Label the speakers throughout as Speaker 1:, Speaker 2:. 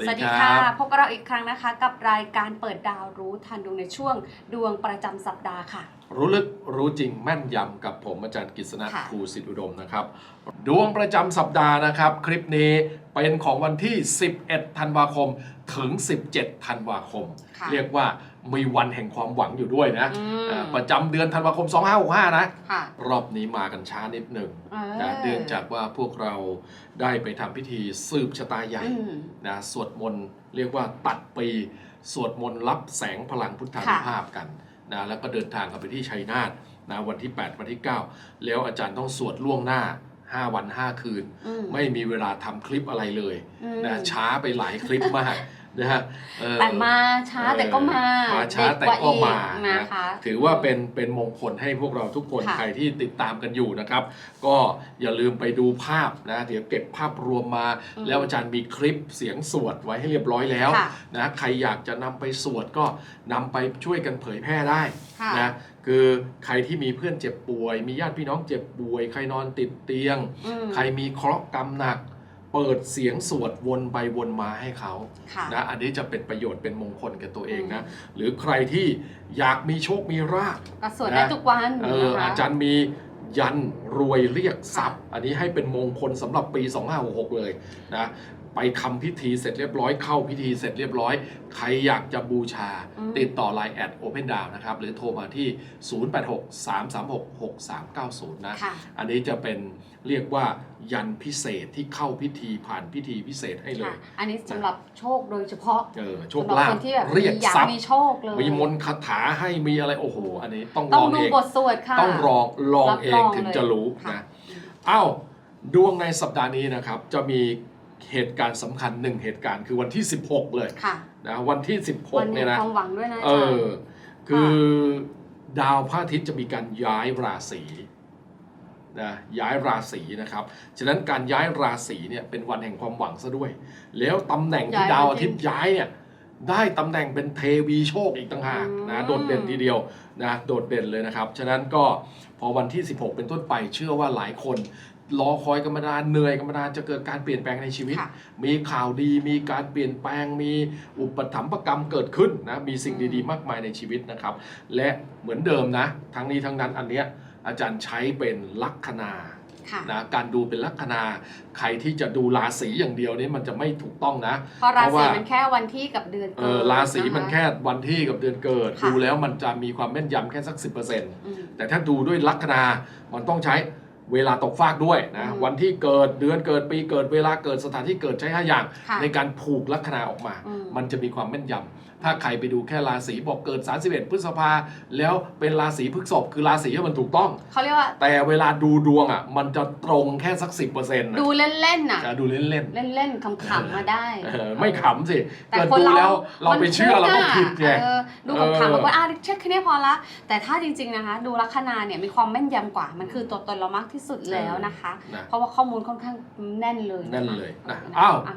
Speaker 1: ดี
Speaker 2: สวัสดี
Speaker 1: ค
Speaker 2: ค่ะ
Speaker 1: รับ
Speaker 2: พบกับเราอีกครั้งนะคะ กับรายการเปิดดาวรู้ทันดวงในช่วงดวงประจำสัปดาห์ค่ะ
Speaker 1: รู้ลึกรู้จริงแม่นยำกับผมอาจารย์กฤษณะ
Speaker 2: ค่ะ
Speaker 1: ภูสิทธิอุดมนะครับ ดวงประจำสัปดาห์นะครับ คลิปนี้เป็นของวันที่ 11 ธันวาคมถึง 17 ธันวาคม
Speaker 2: ค่ะ
Speaker 1: เรียกว่า มีวันแห่งความหวังอยู่ด้วยนะ
Speaker 2: อืม
Speaker 1: อ่าประจำเดือนธันวาคม 2565 นะ
Speaker 2: ค่ะ
Speaker 1: รอบนี้มากันช้านิดหนึ่ง
Speaker 2: เออ
Speaker 1: นะเนื่องจากว่าพวกเราได้ไปทำพิธีสืบชะตาใหญ่
Speaker 2: อืม
Speaker 1: นะสวดมนต์เรียกว่าตัดปีสวดมนต์รับแสงพลังพุทธานุภาพกันนะแล้วก็เดินทางกันไปที่ชัยนาทนะวันที่ 8 วันที่ 9 แล้วอาจารย์ต้องสวดล่วงหน้า 5 วัน 5 คืน
Speaker 2: อืม
Speaker 1: ไม่มีเวลาทำคลิปอะไรเลย
Speaker 2: อืม
Speaker 1: นะช้าไปหลายคลิปมาก นะฮะเออ
Speaker 2: แต่มาช้าแต่ก็มา
Speaker 1: มาช้า
Speaker 2: เด็
Speaker 1: แต่
Speaker 2: ว่
Speaker 1: ก็
Speaker 2: อี
Speaker 1: มา
Speaker 2: นะคะ
Speaker 1: ถือว่าเป็นเป็นมงคลให้พวกเราทุกคน
Speaker 2: ค่ะ
Speaker 1: ใครที่ติดตามกันอยู่นะครับ ก็อย่าลืมไปดูภาพนะเดี๋ยวเก็บภาพรวมมา
Speaker 2: อืม
Speaker 1: แล้วอาจารย์มีคลิปเสียงสวดไว้ให้เรียบร้อยแล้ว
Speaker 2: ค่ะ
Speaker 1: นะใครอยากจะนำไปสวดก็นำไปช่วยกันเผยแพร่ได้
Speaker 2: ค่ะ
Speaker 1: นะคือใครที่มีเพื่อนเจ็บป่วย มีญาติพี่น้องเจ็บป่วย ใครนอนติดเตียง
Speaker 2: อืม
Speaker 1: ใครมีเคราะห์กรรมหนัก เปิดเสียงสวดวนไปวนมาให้เขา
Speaker 2: ค่ะ
Speaker 1: นะอันนี้จะเป็นประโยชน์เป็นมงคลกับตัวเองนะ หรือใครที่อยากมีโชคมีราภ
Speaker 2: ก็สวดได้ทุกวัน
Speaker 1: เออ
Speaker 2: นะคะ
Speaker 1: อาจารย์มียันรวยเรียกทรัพย์ อันนี้ให้เป็นมงคลสำหรับปี 2566 เลยนะ ไปทำพิธีเสร็จเรียบร้อยเข้าพิธีเสร็จเรียบร้อย ใครอยากจะบูชา
Speaker 2: อืม
Speaker 1: ติดต่อ Line แอด Open d o w n นะครับ หรือโทรมาที่ 0863366390นะ
Speaker 2: ค่ะ
Speaker 1: อันนี้จะเป็นเรียกว่ายันพิเศษที่เข้าพิธีผ่านพิธีพิเศษให้เล
Speaker 2: ค่ะ
Speaker 1: ย
Speaker 2: อันนี้สำหรับโชคโดยเฉพาะ
Speaker 1: เออโชค
Speaker 2: สำหรับ
Speaker 1: ลา
Speaker 2: ค
Speaker 1: ภ
Speaker 2: นที่แบบ
Speaker 1: เรียก
Speaker 2: อยาก
Speaker 1: ทรัพย์
Speaker 2: มีโชคเลย
Speaker 1: มีมนต์คาถาให้มีอะไรโอ้โห อันนี้ต้องล
Speaker 2: ต้อง
Speaker 1: อง
Speaker 2: ดู
Speaker 1: เอง
Speaker 2: บทสวดค่ะ
Speaker 1: ต้องลองลอง
Speaker 2: รับ
Speaker 1: เอ
Speaker 2: รงอง
Speaker 1: ถึง
Speaker 2: เลย
Speaker 1: จะรู้
Speaker 2: ค่ะ
Speaker 1: นะอ้าวดวงในสัปดาห์นี้นะครับจะมี เหตุการณ์สำคัญหนึ่งเหตุการณ์คือวันที่ 16 เลย
Speaker 2: ค่ะ
Speaker 1: นะวันที่
Speaker 2: วัน
Speaker 1: 16
Speaker 2: มี
Speaker 1: เนี่ยนะ
Speaker 2: ความหวังด้วยนะ
Speaker 1: เอ
Speaker 2: อาจาร
Speaker 1: อ
Speaker 2: ย์
Speaker 1: คือดาวพระอาทิตย์จะมีการย้ายราศีนะย้ายราศีนะครับ ฉะนั้นการย้ายราศีเนี่ยเป็นวันแห่งความหวังซะด้วย แล้วตำแหน่งที่ดาวอาทิตย์ย้ายเนี่ยได้ตำแหน่งเป็นเทวีโชคอีกต่างหากนะโดดเด่นทีเดียวนะโดดเด่นเลยนะครับ ฉะนั้นก็พอวันที่ 16 เป็นต้นไปเชื่อว่าหลายคน รอคอยกันมานานเหนื่อยกันมานานจะเกิดการเปลี่ยนแปลงในชีวิต
Speaker 2: ค่ะ
Speaker 1: มีข่าวดีมีการเปลี่ยนแปลง มีอุปถัมภกรรมเกิดขึ้นนะมีสิ่งดีๆ มากมายในชีวิตนะครับ และเหมือนเดิมนะ ทั้งนี้ทั้งนั้นอันเนี้ยอาจารย์ใช้เป็นลัคนา
Speaker 2: ค่ะ
Speaker 1: นะการดูเป็นลัคนาใครที่จะดูราศีอย่างเดียวนี่มันจะไม่ถูกต้องนะ
Speaker 2: เพราะรา
Speaker 1: เพราะ
Speaker 2: ศี
Speaker 1: ว่า
Speaker 2: มันแค่วันที่กับเดือน
Speaker 1: เอ
Speaker 2: เกิ
Speaker 1: อ
Speaker 2: ด
Speaker 1: ราศีมัน
Speaker 2: นะคะ
Speaker 1: แค่วันที่กับเดือนเกิด
Speaker 2: ค่ะ
Speaker 1: ดูแล้วมันจะมีความแม่นยำแค่สัก 10%
Speaker 2: อืม
Speaker 1: แต่ถ้าดูด้วยลัคนามันต้องใช้ เวลาตกฟากด้วยนะ
Speaker 2: อืม
Speaker 1: วันที่เกิดเดือนเกิดปีเกิดเวลาเกิดสถานที่เกิดใช้ห้าอย่าง
Speaker 2: ค่ะ
Speaker 1: ในการผูกลัคนาออกมา
Speaker 2: อืม
Speaker 1: มันจะมีความแม่นยำ ถ้าใครไปดูแค่ราศีบอกเกิด 31 พฤษภาแล้วเป็นราศีพฤษภคือราศีที่มันถูกต้อง
Speaker 2: เขาเรียกว่า
Speaker 1: แต่เวลาดูดวงอะ มันจะตรงแค่สัก 10%นะ
Speaker 2: ดูเล่นๆน่ะ
Speaker 1: จะดูเล่น
Speaker 2: เล่นๆขำๆมาได้
Speaker 1: ๆเออไม่ขำสิ
Speaker 2: แต่
Speaker 1: เกิด
Speaker 2: คน
Speaker 1: ดู
Speaker 2: เรา
Speaker 1: แล้วเราไปเชื่อเราก็
Speaker 2: มัน
Speaker 1: ผิดไง
Speaker 2: เออดู
Speaker 1: เออ
Speaker 2: ขำๆแบบว่าอะเช็คแค่นี้พอละ แต่ถ้าจริง ๆนะคะ ดูลัคนาเนี่ยมีความแม่นยำกว่า มันคือตัวตนเรามากที่สุดแล้วนะคะ
Speaker 1: นะ
Speaker 2: เพราะว่าข้อมูลค่อนข้างแน่นเลยะคะ
Speaker 1: แน่นเลยนะ
Speaker 2: เอ้า
Speaker 1: วะ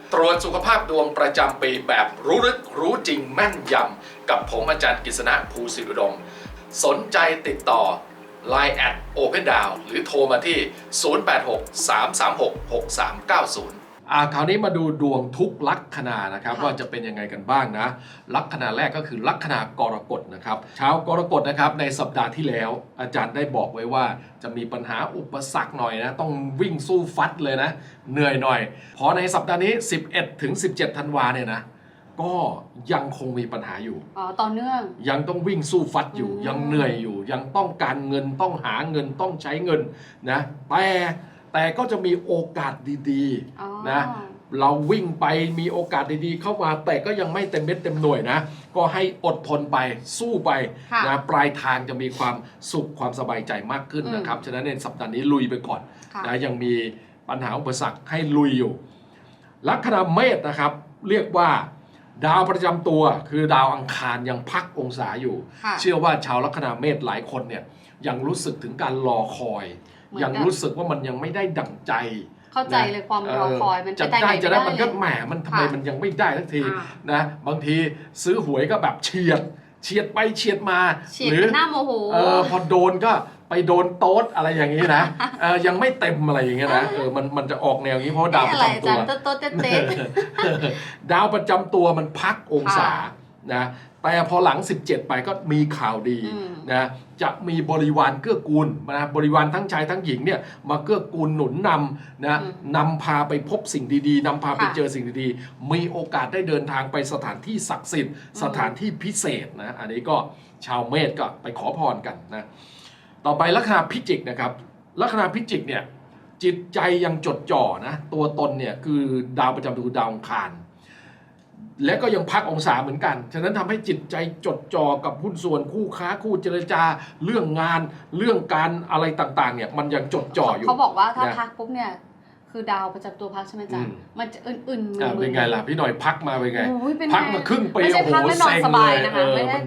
Speaker 1: ตรวจสุขภาพดวงประจำปีแบบรู้ลึกรู้จริงแม่นยำกับผมอาจารย์กฤษณะภูสิรุดม สนใจติดต่อ Line แอด Open d o w n หรือโทรมาที่ 0863366390 อ่าคราวนี้มาดูดวงทุกลัคนานะครับ
Speaker 2: ค่ะ
Speaker 1: ว่าจะเป็นยังไงกันบ้างนะ ลัคนาแรกก็คือลัคนากรกฎนะครับชาวกรกฎนะครับในสัปดาห์ที่แล้ว อาจารย์ได้บอกไว้ว่า จะมีปัญหาอุปสรรคหน่อยนะต้องวิ่งสู้ฟัดเลยนะ เหนื่อยหน่อยพอในสัปดาห์นี้ 11 ถึง 17 ธันวาเนี่ยนะก็ยังคงมีปัญหาอยู่
Speaker 2: อ๋อต่อเนื่อง
Speaker 1: ยังต้องวิ่งสู้ฟัดอยู่
Speaker 2: อืม
Speaker 1: ยังเหนื่อยอยู่ ยังต้องการเงินต้องหาเงินต้องใช้เงินนะแต่ แต่ก็จะมีโอกาสดี
Speaker 2: อ๋อ
Speaker 1: ๆนะ เราวิ่งไปมีโอกาสดีๆ เข้ามาแต่ก็ยังไม่เต็มเม็ดเต็มหน่วยนะ ก็ให้อดทนไปสู้ไป
Speaker 2: ค่ะ
Speaker 1: นะปลายทางจะมีความสุขความสบายใจมากขึ้น
Speaker 2: อืม
Speaker 1: นะครับ ฉะนั้นในสัปดาห์นี้ลุยไปก่อน
Speaker 2: ค่ะ
Speaker 1: นะยังมีปัญหาอุปสรรคให้ลุยอยู่ ลัคนาเมษนะครับ เรียกว่า ดาวประจำตัว คือดาวอังคารยังพักองศาอยู่
Speaker 2: ค่ะ
Speaker 1: เชื่อว่าชาวลัคนาเมษหลายคนเนี่ยยังรู้สึกถึงการรอคอย
Speaker 2: เหมือน
Speaker 1: ยัง
Speaker 2: กับ
Speaker 1: รู้สึกว่ามันยังไม่ได้ดั่งใจ
Speaker 2: เข้าใจเลยความรอคอยมัน
Speaker 1: จะ
Speaker 2: ป
Speaker 1: ได้
Speaker 2: ห
Speaker 1: จะได้มันก็
Speaker 2: เลย
Speaker 1: แหมมันทำไม
Speaker 2: ค่ะ
Speaker 1: มันยังไม่ได้ทักที
Speaker 2: อ่า
Speaker 1: นะ บางทีซื้อหวยก็แบบเฉียด เฉียดไปเฉียดมา
Speaker 2: เฉียด
Speaker 1: หรือ
Speaker 2: หน้าโมโห
Speaker 1: เออพอโดนก็ไปโดนโต๊ดอะไรอย่างนี้นะเออยังไม่เต็มอะไรอย่างเงี้ยนะเออมันมันจะออกแนวนี้เพราะว่าดาวประ
Speaker 2: อะไร
Speaker 1: จำตัว
Speaker 2: จันโต๊ะโต๊ะเต๊ะเต๊ะ
Speaker 1: ดาวประจำตัวมันพักองศา
Speaker 2: ค่ะ
Speaker 1: นะ แต่พอหลัง 17 ไปก็มีข่าวดี
Speaker 2: อืม
Speaker 1: นะจะมีบริวารเกื้อกูลนะบริวารทั้งชายทั้งหญิงเนี่ยมาเกื้อกูลหนุนนำนะ
Speaker 2: อืม
Speaker 1: นำพาไปพบสิ่งดีๆนำพาไป
Speaker 2: ค่ะ
Speaker 1: เจอสิ่งดีๆ มีโอกาสได้เดินทางไปสถานที่ศักดิ์สิทธิ์
Speaker 2: อืม
Speaker 1: สถานที่พิเศษนะอันนี้ก็ชาวเมษก็ไปขอพรกันนะต่อไปลัคนาพิจิกนะครับลัคนาพิจิกเนี่ยจิตใจยังจดจ่อนะตัวตนเนี่ยคือดาวประจำตัวคือดาวอังคาร และก็ยังพักองศาเหมือนกัน ฉะนั้นทำให้จิตใจจดจ่อกับหุ้นส่วนคู่ค้าคู่เจรจา เรื่องงานเรื่องการอะไรต่างๆ เนี่ย มันยังจดจ่ออยู่
Speaker 2: เขาบอกว่าถ้า
Speaker 1: นะ
Speaker 2: พักปุ๊บเนี่ยคือดาวประจำตัวพักใช่ไหมจ๊ะ
Speaker 1: อืม
Speaker 2: มันจะอื่นๆมื
Speaker 1: อะเป็นไงล่ะพี่หน่อยพักมาเป็นไง
Speaker 2: โอ้ยเป็นไง
Speaker 1: พักมาครึ่งปี
Speaker 2: ไม่ใช่
Speaker 1: โอ้โห
Speaker 2: พักแล้วนอน
Speaker 1: เซ็ง
Speaker 2: ส
Speaker 1: เล
Speaker 2: บาย
Speaker 1: ย
Speaker 2: นะ
Speaker 1: เอ
Speaker 2: คะ
Speaker 1: อ
Speaker 2: ไม่ได้
Speaker 1: มัน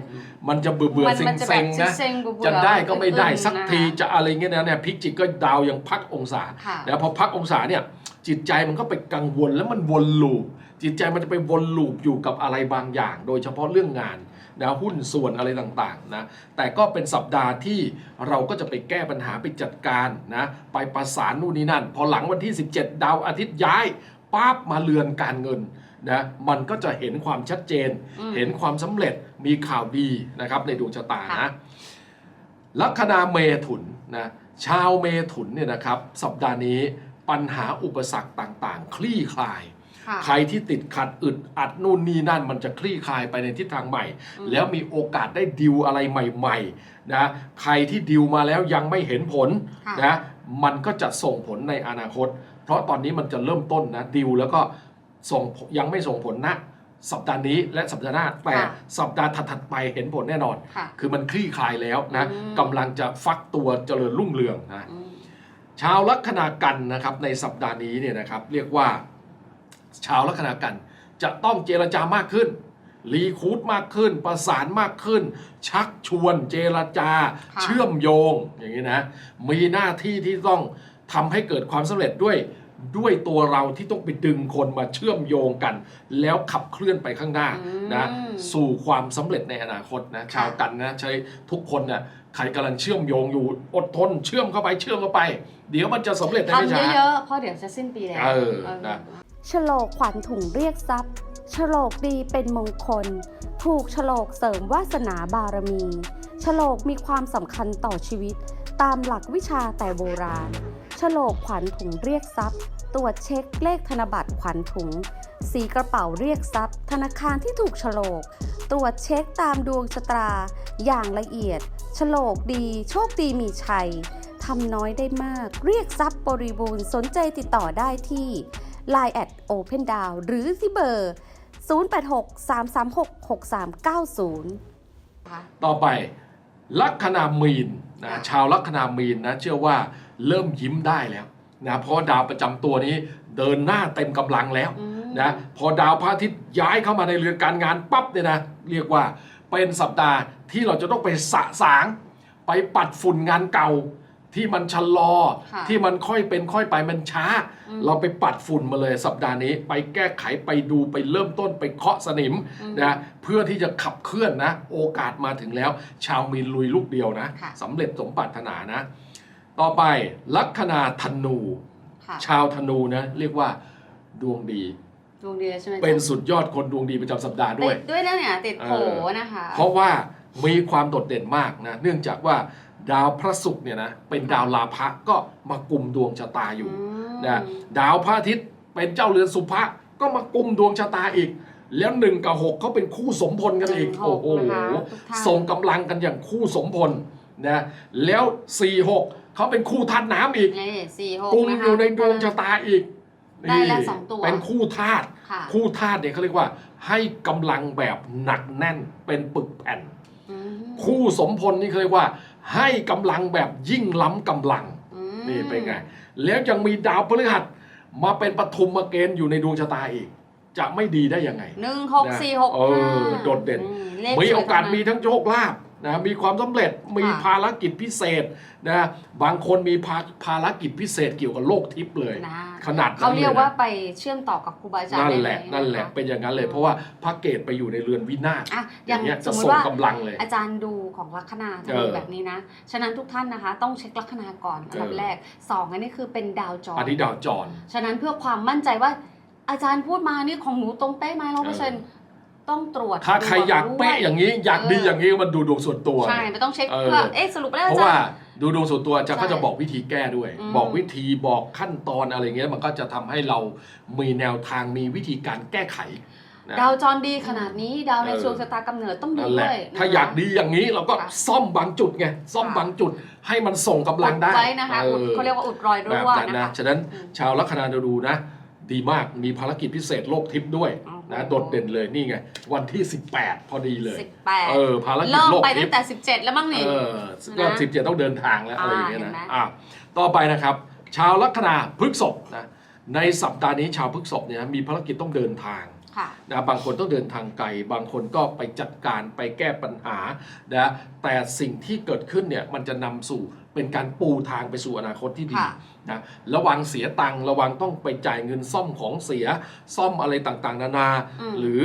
Speaker 1: มันจะเบื่อเบื่อ
Speaker 2: มัน
Speaker 1: เซ็ง
Speaker 2: มันจะ
Speaker 1: เซ็ง
Speaker 2: แบบ
Speaker 1: นะ
Speaker 2: เซ็งๆเบื่อๆ
Speaker 1: จะได้ก็ไม่ได้
Speaker 2: อึนๆ
Speaker 1: สักที
Speaker 2: นะคะ
Speaker 1: จะอะไรเงี้ยนะเนี่ยพิจิกก็ดาวยังพักองศา
Speaker 2: ค่ะ
Speaker 1: แล้วพอพักองศาเนี่ยจิตใจมันก็ไปกังวลแล้วมันวนลูป จิตใจมันจะไปวนลูปอยู่กับอะไรบางอย่าง โดยเฉพาะเรื่องงานนะหุ้นส่วนอะไรต่างๆนะแต่ก็เป็นสัปดาห์ที่เราก็จะไปแก้ปัญหาไปจัดการนะไปประสานนู่นนี่นั่น พอหลังวันที่ 17 ดาวอาทิตย์ย้ายปั๊บมาเรือนการเงินนะมันก็จะเห็นความชัดเจน
Speaker 2: อืม
Speaker 1: เห็นความสำเร็จมีข่าวดีนะครับในดวงชะตา
Speaker 2: ค่ะ
Speaker 1: นะลัคนาเมถุนนะชาวเมถุนเนี่ยนะครับสัปดาห์นี้ปัญหาอุปสรรคต่างๆ คลี่คลาย
Speaker 2: ค่ะ
Speaker 1: ใครที่ติดขัดอึดอัดนู่นนี่นั่นมันจะคลี่คลายไปในทิศทางใหม่
Speaker 2: อืม
Speaker 1: แล้วมีโอกาสได้ดิวอะไรใหม่ๆนะใครที่ดิวมาแล้วยังไม่เห็นผล
Speaker 2: ค่ะ
Speaker 1: นะมันก็จะส่งผลในอนาคต เพราะตอนนี้มันจะเริ่มต้นนะดิวแล้วก็ส่งผลยังไม่ส่งผลนะสัปดาห์นี้และสัปดาห์หน้าแต่
Speaker 2: ค่ะ
Speaker 1: สัปดาห์ถัดๆไปเห็นผลแน่นอน
Speaker 2: ค่ะ
Speaker 1: คือมันคลี่คลายแล้วนะ
Speaker 2: อืม
Speaker 1: กำลังจะฟักตัวเจริญรุ่งเรืองนะ
Speaker 2: อืม
Speaker 1: ชาวลัคนากันนะครับในสัปดาห์นี้เนี่ยนะครับเรียกว่า ชาวลัคนากัน จะต้องเจรจามากขึ้นรีคูดมากขึ้น ประสานมากขึ้น ชักชวนเจรจา
Speaker 2: ค่ะ
Speaker 1: เชื่อมโยงอย่างนี้นะ มีหน้าที่ที่ต้องทำให้เกิดความสำเร็จด้วยด้วยตัวเราที่ต้องไปดึงคนมาเชื่อมโยงกัน แล้วขับเคลื่อนไปข้างหน้า
Speaker 2: อืม
Speaker 1: นะสู่ความสำเร็จในอนาคตนะ
Speaker 2: ค่ะ
Speaker 1: ชาวกันนะใช้ทุกคนเนี่ยใครกำลังเชื่อมโยงอยู่อดทน เชื่อมเข้าไปเชื่อมเข้าไป เดี๋ยวมันจะสำเร็จในไม่
Speaker 2: ทำ
Speaker 1: ช้า
Speaker 2: เยอะๆเพราะเดี๋ยวจะสิ้นปีแล้ว
Speaker 1: เออนะ
Speaker 3: ฉลกขวัญถุงเรียกทรัพย์ฉลกดีเป็นมงคล ถูกฉลกเสริมวาสนาบารมีฉลกมีความสำคัญต่อชีวิต ตามหลักวิชาแต่โบราณฉลกขวัญถุงเรียกทรัพย์ ตรวจเช็คเลขธนบัตรขวัญถุง สีกระเป๋าเรียกทรัพย์ ธนาคารที่ถูกฉลก ตรวจเช็คตามดวงชะตา อย่างละเอียดฉลกดี โชคดีมีชัยทำน้อยได้มาก เรียกทรัพย์บริบูรณ์สนใจติดต่อได้ที่ Line at Open Down หรือที่เบอร์ 086-336-6390
Speaker 1: ต่อไปลัคนามีนนะ
Speaker 2: ค่ะ
Speaker 1: ชาวลัคนามีนนะเชื่อว่าเริ่มยิ้มได้แล้วนะเพราะดาวประจำตัวนี้เดินหน้าเต็มกำลังแล้ว
Speaker 2: อืม
Speaker 1: นะพอดาวพระอาทิตย์ย้ายเข้ามาในเรือนการงานปั๊บเนี่ยนะเรียกว่าเป็นสัปดาห์ที่เราจะต้องไปสะสาง ไปปัดฝุ่นงานเก่า ที่มันชะลอ
Speaker 2: ค่ะ
Speaker 1: ที่มันค่อยเป็นค่อยไปมันช้า
Speaker 2: อืม
Speaker 1: เราไปปัดฝุ่นมาเลยสัปดาห์นี้ ไปแก้ไขไปดูไปเริ่มต้นไปเคาะสนิม
Speaker 2: อืม
Speaker 1: นะเพื่อที่จะขับเคลื่อนนะ โอกาสมาถึงแล้ว ชาวมีนลุยลูกเดียวนะ
Speaker 2: ค่ะ
Speaker 1: สำเร็จสมปรารถนานะ ต่อไปลัคนาธนู
Speaker 2: ค่ะ
Speaker 1: ชาวธนูนะเรียกว่าดวงดี
Speaker 2: ดวงดีเลยใช่ไหมจ๊ะ
Speaker 1: เป็นสุดยอดคนดวงดีประจำสัปดาห์ด้วย
Speaker 2: ติดด้วยนะเนี่ยติดโผนะคะ
Speaker 1: เพราะว่ามีความโดดเด่นมากนะ เนื่องจากว่า ดาวพระศุกร์เนี่ยนะเป็นดาวลาภะก็มากลุ่มดวงชะตาอยู่
Speaker 2: ม
Speaker 1: นะดาวพระอาทิตย์เป็นเจ้าเรือนสุภะก็มากลุ่มดวงชะตาอีก แล้วหนึ่งกับหกเขาเป็นคู่สมพลกันอีก
Speaker 2: หนึ่งห
Speaker 1: โอ้
Speaker 2: ก
Speaker 1: โห
Speaker 2: นะคะทุกท่าน
Speaker 1: ส่งกำลังกันอย่างคู่สมพลนะแล้วสี่หกเขาเป็นคู่ธาตุน้ำอีก
Speaker 2: นี่สี่หก
Speaker 1: กลุ่ม
Speaker 2: นะคะ
Speaker 1: อยู่ในดวงชะตาอีก
Speaker 2: ได้ละ
Speaker 1: นี่
Speaker 2: สองตัว
Speaker 1: เป็นคู่ธาตุ
Speaker 2: ค่ะ
Speaker 1: คู่ธาตุเนี่ยเขาเรียกว่า ให้กำลังแบบหนักแน่นเป็นปึกแผ่น
Speaker 2: อืม
Speaker 1: คู่สมพลนี่เขาเรียกว่า ให้กำลังแบบยิ่งล้ำกำลัง
Speaker 2: อืม
Speaker 1: นี่เป็นไง แล้วยังมีดาวพฤหัสมาเป็นปฐุมเกณฑ์อยู่ในดวงชะตาอีก จะไม่ดีได้ยังไง
Speaker 2: หนึ่งหกสี่หก
Speaker 1: เออโดดเด่น
Speaker 2: ลข
Speaker 1: มี
Speaker 2: สวย
Speaker 1: โอกาส
Speaker 2: ทั้งนั้น
Speaker 1: มีทั้งโชคลาภ นะมีความสำเร็จมี
Speaker 2: ค่ะ
Speaker 1: ภารกิจพิเศษนะบางคนมีภาภารกิจพิเศษเกี่ยวกับโลกทิพย์เลย
Speaker 2: นะ
Speaker 1: ขนาดนั้น
Speaker 2: เขาเรียก
Speaker 1: เลยนะ
Speaker 2: ว่าไปเชื่อมต่อกับครูบาอาจารย์
Speaker 1: นั่น
Speaker 2: ได้
Speaker 1: แหละ
Speaker 2: เย
Speaker 1: นั่นแหละ
Speaker 2: ค
Speaker 1: เป็นอย่างนั้นเลย
Speaker 2: อืม
Speaker 1: เพราะว่าพระเกตไปอยู่ในเรือนวินาศ
Speaker 2: อะอ
Speaker 1: อย่าง
Speaker 2: ย่าง
Speaker 1: เงี้ย
Speaker 2: ส
Speaker 1: จะ
Speaker 2: มม
Speaker 1: ส่
Speaker 2: ติ
Speaker 1: ง
Speaker 2: ว่า
Speaker 1: กำลังเลย
Speaker 2: อาจารย์ดูของลัคนาจะ
Speaker 1: เอ
Speaker 2: ดู
Speaker 1: อ
Speaker 2: แบบนี้นะฉะนั้นทุกท่านนะคะ ต้องเช็คลัคนาก่อนอันดับ
Speaker 1: เออ
Speaker 2: แรกสองอันนี้คือเป็นดาวจร
Speaker 1: อันนี้ดาวจร
Speaker 2: ฉะนั้นเพื่อความมั่นใจว่าอาจารย์พูดมานี่ของหนูตรงเป๊ะไหมร้อยเปอร์เซ็นต์ ต้องตรวจ
Speaker 1: ถ้าใครอยาก
Speaker 2: ดู
Speaker 1: เป๊ะอย่างนี้ อยากดีอย่างนี้มันดูดวงส่วนตัว
Speaker 2: ใช่ไม่ต้องเช็ค
Speaker 1: เออ
Speaker 2: เพื่อเอ๊ะสรุปแล้ว
Speaker 1: เพ
Speaker 2: อา
Speaker 1: ราะ
Speaker 2: จา
Speaker 1: ว่าร
Speaker 2: ย์
Speaker 1: ดูดวงส่วนตัวอาจารย์
Speaker 2: ใช่
Speaker 1: ก็จะบอกวิธีแก้ด้วย
Speaker 2: อืม
Speaker 1: บอกวิธีบอกขั้นตอนอะไรเงี้ยมันก็จะทำให้เรามีแนวทางมีวิธีการแก้ไขนะ
Speaker 2: ดาวจรดีขนาดนี้ดาวใน
Speaker 1: เออ
Speaker 2: ช่วงชะตากำเนิดต้องดี
Speaker 1: นั่นแห
Speaker 2: ด้
Speaker 1: ละ
Speaker 2: วย
Speaker 1: ถ้าอยากดีอย่างนี้เราก็
Speaker 2: ค่ะ
Speaker 1: ซ่อมบางจุดไงซ่อม
Speaker 2: ค่ะ
Speaker 1: บางจุดให้มันส่งกำลังได้
Speaker 2: อุไว้นะคะ
Speaker 1: อ
Speaker 2: อุด
Speaker 1: อ
Speaker 2: เขาเรียกว่าอุดรอย
Speaker 1: แบบ
Speaker 2: รั่ว
Speaker 1: นั้น
Speaker 2: นะ
Speaker 1: นะคะฉะนั้น
Speaker 2: อืม
Speaker 1: ชาวลัคนาดูนะ ดีมากมีภารกิจพิเศษโลกทิพย์ด้วย
Speaker 2: อ๋อ
Speaker 1: นะโดดเด่นเลยนี่ไง วันที่ 18 พอดีเลย
Speaker 2: สิบแปด
Speaker 1: เออภารกิจ
Speaker 2: เริ่ม
Speaker 1: โลก
Speaker 2: ไป
Speaker 1: ทิ
Speaker 2: ตั้
Speaker 1: พ
Speaker 2: ง
Speaker 1: ย์
Speaker 2: แต่สิบเจ็ดแล้วมั้งนี่
Speaker 1: เออก็
Speaker 2: นะ
Speaker 1: สิบเจ็ดต้องเดินทางแล้วอะไรอย่างเงี้ย
Speaker 2: อ่า
Speaker 1: นะ
Speaker 2: เห็นไหม
Speaker 1: อะต่อไปนะครับ ชาวลัคนาพฤกษภนะในสัปดาห์นี้ชาวพฤกษภเนี่ยมีภารกิจต้องเดินทาง
Speaker 2: ค่ะ
Speaker 1: นะบางคนต้องเดินทางไกล บางคนก็ไปจัดการไปแก้ปัญหานะแต่สิ่งที่เกิดขึ้นเนี่ยมันจะนำสู่ เป็นการปูทางไปสู่อนาคตที่ดี
Speaker 2: ค่ะ
Speaker 1: นะระวังเสียตังค์ระวังต้องไปจ่ายเงินซ่อมของเสียซ่อมอะไรต่างๆ นานา
Speaker 2: อืม
Speaker 1: หรือ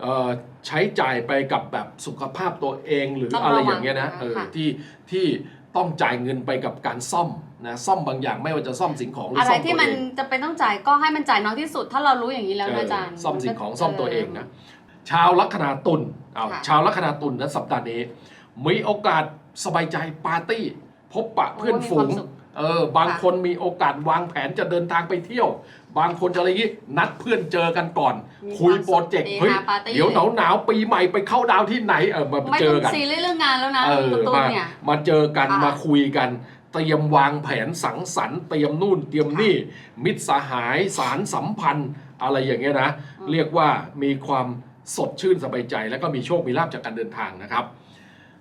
Speaker 1: เอ่อใช้จ่ายไปกับแบบสุขภาพตัวเองหรือ
Speaker 2: ต้อง
Speaker 1: อะไร
Speaker 2: ระวัง
Speaker 1: อย่างเงี้ยนะ
Speaker 2: นะคะ
Speaker 1: เออ
Speaker 2: ค่ะ
Speaker 1: ที่ที่ต้องจ่ายเงินไปกับการซ่อมนะซ่อมบางอย่างไม่ว่าจะซ่อมสิ่งของหรือ
Speaker 2: อะไร
Speaker 1: ซ่อม
Speaker 2: ที่
Speaker 1: ตัว
Speaker 2: มัน
Speaker 1: เอง
Speaker 2: จะเป็นต้องจ่ายก็ให้มันจ่ายน้อยที่สุด ถ้าเรารู้อย่างนี้แล้วนะอาจารย์
Speaker 1: เออซ่อมสิ่งของ
Speaker 2: นก็
Speaker 1: ซ่อมตัวเองนะชาวลัคนาตุลเอา
Speaker 2: ค่ะ
Speaker 1: ชาวลัคนาตุลนะสัปดาห์นี้ มีโอกาสสบายใจปาร์ตี้ พบปะเพื่อน
Speaker 2: โมี
Speaker 1: ฝู
Speaker 2: ความ
Speaker 1: ง
Speaker 2: สุข
Speaker 1: เออ บางคนมีโอกาสวางแผนจะเดินทางไปเที่ยว บางคนจะอะไรอย่างงี้นัดเพื่อนเจอกันก่อน
Speaker 2: มี
Speaker 1: คุย
Speaker 2: ความสุข
Speaker 1: โปรเจกต์
Speaker 2: เฮฮา
Speaker 1: เฮ้ย
Speaker 2: ปาร์ตี้
Speaker 1: เดี๋ยวหนาวหนาวๆปีใหม่ไปเข้าดาวที่ไหนเออมา
Speaker 2: ไม่
Speaker 1: เจ
Speaker 2: ต้อ
Speaker 1: องกัน
Speaker 2: ซีเรียสเรื่องงานแล้วนะ
Speaker 1: เออ
Speaker 2: คุณตูน
Speaker 1: มา
Speaker 2: เนี่ย
Speaker 1: มาเจอกัน
Speaker 2: ค่ะ
Speaker 1: มาคุยกันเตรียมวางแผนสังสรรค์เตรียมนู่นเตรียมนี่ มิตรสหายสารสัมพันธ์ อะไรอย่างเงี้ยนะ
Speaker 2: อืม
Speaker 1: เรียกว่ามีความสดชื่นสบายใจ แล้วก็มีโชคมีลาภจากการเดินทางนะครับ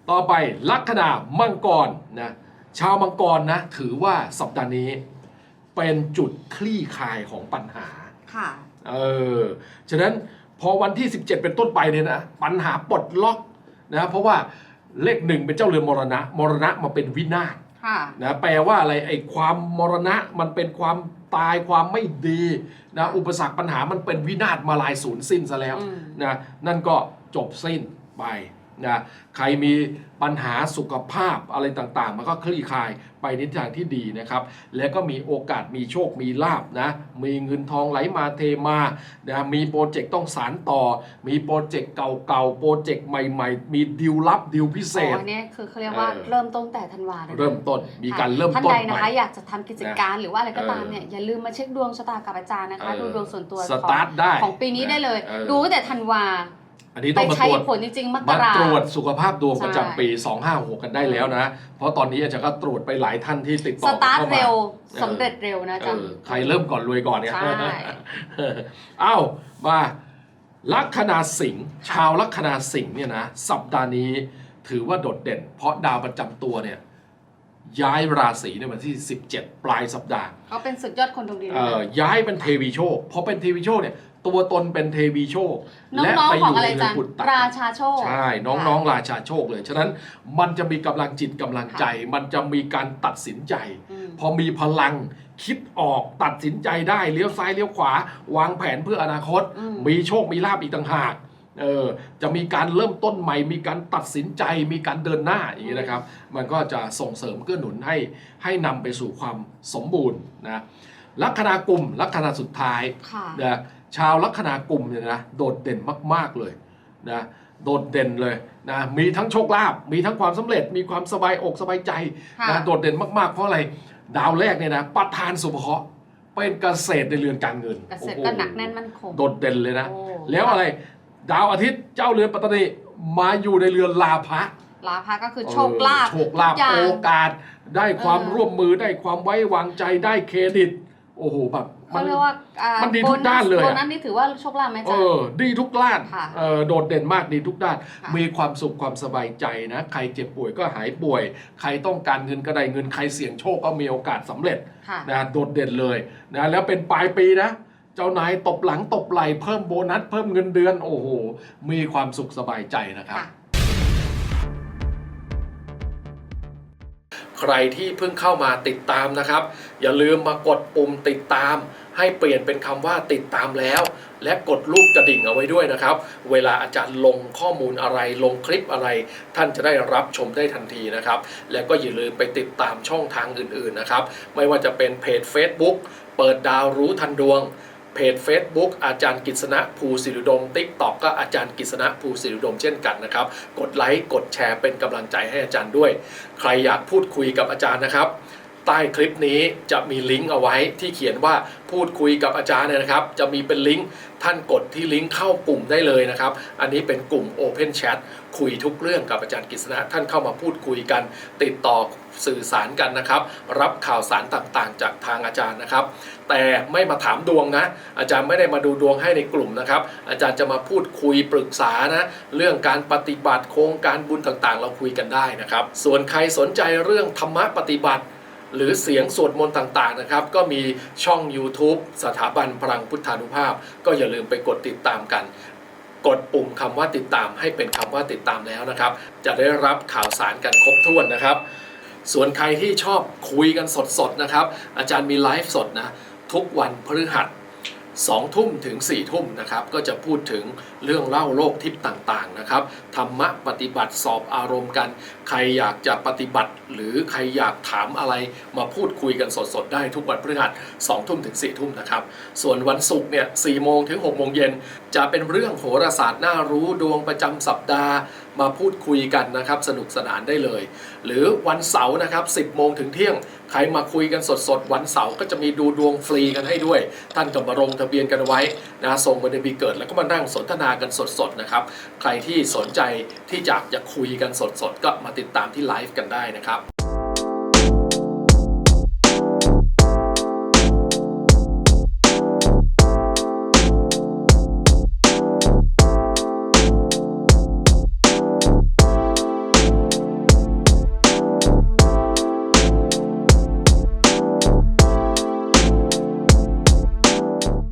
Speaker 1: ต่อไปลัคนามังกรนะ ชาวมังกรนะ ถือว่าสัปดาห์นี้ เป็นจุดคลี่คลายของปัญหา
Speaker 2: ค่ะ
Speaker 1: เออฉะนั้นพอวันที่ 17 เป็นต้นไปเนี่ยนะปัญหาปลดล็อกนะเพราะว่าเลขหนึ่งเป็นเจ้าเรือนมรณะ มรณะมาเป็นวินาศ
Speaker 2: ค่ะ
Speaker 1: นะแปลว่าอะไรไอ้ความมรณะมันเป็นความตายความไม่ดีนะอุปสรรคปัญหามันเป็นวินาศมาลายสูญสิ้นซะแล้ว
Speaker 2: อืม
Speaker 1: นะนั่นก็จบสิ้นไป นะใครมีปัญหาสุขภาพอะไรต่างๆ มันก็คลี่คลายไปในทางที่ดีนะครับ แล้วก็มีโอกาสมีโชคมีลาบนะ มีเงินทองไหลมาเทมานะมีโปรเจกต์ต้องสารต่อ มีโปรเจกต์เก่าๆ โปรเจกต์ใหม่ๆ มีดิวลับดิวพิเศษ
Speaker 2: โอ้อันนี้คือเขาเรียกว่า
Speaker 1: เออ
Speaker 2: เริ่มต้นแต่ธันวาเลยนะ
Speaker 1: เริ่มต้น มีการเริ่ม
Speaker 2: ท่าน
Speaker 1: ต้น
Speaker 2: ใด
Speaker 1: ให
Speaker 2: นะ
Speaker 1: ม่
Speaker 2: คะอยากจะทำกิจการหรือว่าอะไรก็ตาม
Speaker 1: เออ
Speaker 2: เนี่ยอย่าลืมมาเช็คดวงชะตากับอาจารย์นะคะ
Speaker 1: เออ
Speaker 2: ดูดวงส่วนตัว
Speaker 1: สตาร์ทได้
Speaker 2: ของปีนี้ได้เลย
Speaker 1: เออ
Speaker 2: ดูตั้งแต่ธันวา
Speaker 1: อันนี้
Speaker 2: ไป
Speaker 1: ต้องมา
Speaker 2: ใช้
Speaker 1: ตรวจ
Speaker 2: ผลจริงๆมก
Speaker 1: มา
Speaker 2: รา
Speaker 1: ตรวจสุขภาพดวง
Speaker 2: ใช่
Speaker 1: ประจำปี 256 กันได้แล้วนะ เพราะตอนนี้อาจารย์ก็ตรวจไปหลายท่านที่ติดต่
Speaker 2: ส
Speaker 1: อ
Speaker 2: ตาร์ท
Speaker 1: เข้ามา
Speaker 2: เร็ว
Speaker 1: เออ
Speaker 2: สำเร็จเร็วนะอา
Speaker 1: เอ
Speaker 2: จาร
Speaker 1: อ
Speaker 2: ย์
Speaker 1: ใครเริ่มก่อนรวยก่อนเนี่ย
Speaker 2: ใช่
Speaker 1: เอ้ามาลัคนาสิงห์ชาวลัคนาสิงห์เนี่ยนะสัปดาห์นี้ถือว่าโดดเด่น เพราะดาวประจำตัวเนี่ยย้ายราศีในวันที่ 17 ปลายสัปดาห์
Speaker 2: เขาเป็นสุดยอดคนดวงดี
Speaker 1: เอ่อย้ายเป็นเทวีโชคพอเป็นเทวีโชคเนี่ย ตัวตนเป็นเทวีโชค
Speaker 2: น้
Speaker 1: และ
Speaker 2: อง
Speaker 1: ไป
Speaker 2: ๆของอะไร
Speaker 1: ใน
Speaker 2: อาจารย์
Speaker 1: กุฏตะ
Speaker 2: ราชาโชค
Speaker 1: ใช่น้องๆราชาโชคเลย ฉะนั้นมันจะมีกำลังจิตกำลังใจ มันจะมีการตัดสินใจ
Speaker 2: อืม
Speaker 1: พอมีพลังคิดออกตัดสินใจได้เลี้ยวซ้ายเลี้ยวขวา วางแผนเพื่ออนาคต
Speaker 2: อืม
Speaker 1: มีโชคมีลาบอีกต่างหากเออจะมีการเริ่มต้นใหม่ มีการตัดสินใจ มีการเดินหน้าอย่างนี้นะครับ มันก็จะส่งเสริมเกื้อหนุนให้ให้นำไปสู่ความสมบูรณ์นะลัคนากลุ่มลัคนาสุดท้าย
Speaker 2: ค่ะ
Speaker 1: นะ ชาวลัคนากลุ่มเนี่ยนะโดดเด่นมาก ๆเลยนะโดดเด่นเลยนะมีทั้งโชคลาภมีทั้งความสำเร็จมีความสบายอกสบายใจ
Speaker 2: ค่ะ
Speaker 1: นะโดดเด่นมากๆ เพราะอะไรดาวแรกเนี่ยนะประธานสุภเคราะห์เป็นเกษตรในเรือนการเงิน
Speaker 2: เกษตร
Speaker 1: โอ้โก็
Speaker 2: หนักแน่นมั่นคง
Speaker 1: โดดเด่นเลยนะ
Speaker 2: โอ้
Speaker 1: แล้วอะไรดาวอาทิตย์เจ้าเรือนปัตตานีมาอยู่ในเรือนลาภะ
Speaker 2: ลาภะก็คือโชคลาภ
Speaker 1: โชคลาภ
Speaker 2: ทุกอย่าง
Speaker 1: โอกาส ได้ความ
Speaker 2: เออ
Speaker 1: ร่วมมือได้ความไว้วางใจได้เครดิต โอ้โหแบบมั
Speaker 2: เขา
Speaker 1: น
Speaker 2: เรียกว่าอ่า
Speaker 1: มันดีทุกด้านเลยอะ
Speaker 2: โบนัสนี่ถือว่าโชคลาภไหมอา
Speaker 1: เอ
Speaker 2: จารย์
Speaker 1: อดีทุกด้าน
Speaker 2: ค่ะ
Speaker 1: เออโดดเด่นมากดีทุกด้าน
Speaker 2: ค่ะ
Speaker 1: มีความสุขความสบายใจนะ ใครเจ็บป่วยก็หายป่วย ใครต้องการเงินก็ได้เงิน ใครเสี่ยงโชคก็มีโอกาสสำเร็จ
Speaker 2: ค่ะ
Speaker 1: นะโดดเด่นเลยนะแล้วเป็นปลายปีนะเจ้านายตบหลังตบไหล่เพิ่มโบนัสเพิ่มเงินเดือนโอ้โหมีความสุขสบายใจนะครับ
Speaker 2: ค่ะ
Speaker 1: ใครที่เพิ่งเข้ามาติดตามนะครับ อย่าลืมมากดปุ่มติดตาม ให้เปลี่ยนเป็นคำว่าติดตามแล้ว และกดรูปกระดิ่งเอาไว้ด้วยนะครับ เวลาอาจารย์ลงข้อมูลอะไรลงคลิปอะไร ท่านจะได้รับชมได้ทันทีนะครับ และก็อย่าลืมไปติดตามช่องทางอื่นๆนะครับ ไม่ว่าจะเป็นเพจ Facebook เปิดดาวรู้ทันดวงเพจ Facebook อาจารย์กิษณะภูสิริดม t ิ k t o k ก็อาจารย์กิษณะภูสิริดมเช่นกันนะครับ กดไลค์กดแชร์เป็นกำลังใจให้อาจารย์ด้วย ใครอยากพูดคุยกับอาจารย์นะครับ ใต้คลิปนี้จะมีลิงก์เอาไว้ที่เขียนว่าพูดคุยกับอาจารย์นยนะครับ จะมีเป็นลิงก์ท่านกดที่ลิงก์เข้ากลุ่มได้เลยนะครับ อันนี้เป็นกลุ่ม Open Chat คุยทุกเรื่องกับอาจารย์กฤษณะท่านเข้ามาพูดคุยกัน ติดต่อสื่อสารกันนะครับ รับข่าวสารต่างๆ จากทางอาจารย์นะครับ แต่ไม่มาถามดวงนะ อาจารย์ไม่ได้มาดูดวงให้ในกลุ่มนะครับ อาจารย์จะมาพูดคุยปรึกษานะเรื่องการปฏิบัติโครงการบุญต่างๆ เราคุยกันได้นะครับ ส่วนใครสนใจเรื่องธรรมะปฏิบัติ หรือเสียงสวดมนต์ต่างๆนะครับ ก็มีช่อง YouTube สถาบันพลังพุทธานุภาพ ก็อย่าลืมไปกดติดตามกันกดปุ่มคำว่าติดตามให้เป็นคำว่าติดตามแล้วนะครับ จะได้รับข่าวสารกันครบถ้วนนะครับ ส่วนใครที่ชอบคุยกันสดๆนะครับ อาจารย์มีไลฟ์สดนะ ทุกวันพฤหัส 2 ทุ่มถึง 4 ทุ่มนะครับก็จะพูดถึงเรื่องเล่าโลกทิพย์ต่างๆนะครับธรรมะปฏิบัติสอบอารมณ์กัน ใครอยากจะปฏิบัติ หรือใครอยากถามอะไรมาพูดคุยกันสดๆ ได้ทุกวันพฤหัส2ทุ่มถึง 4 ทุ่มนะครับ ส่วนวันศุกร์เนี่ย4โมงถึง6โมงเย็นจะเป็นเรื่องโหราศาสตร์น่ารู้ดวงประจำสัปดาห์มาพูดคุยกันนะครับสนุกสนานได้เลย หรือวันเสาร์นะครับ 10 โมงถึงเที่ยง ใครมาคุยกันสดๆ วันเสาร์ก็จะมีดูดวงฟรีกันให้ด้วย ท่านก็มาลงทะเบียนกันไว้นะส่งมาในปีเกิดแล้วก็มานั่งสนทนากันสดๆนะครับใครที่สนใจที่อยากจะคุยกันสดๆ ก็มาติดตามที่ไลฟ์กันได้นะครับ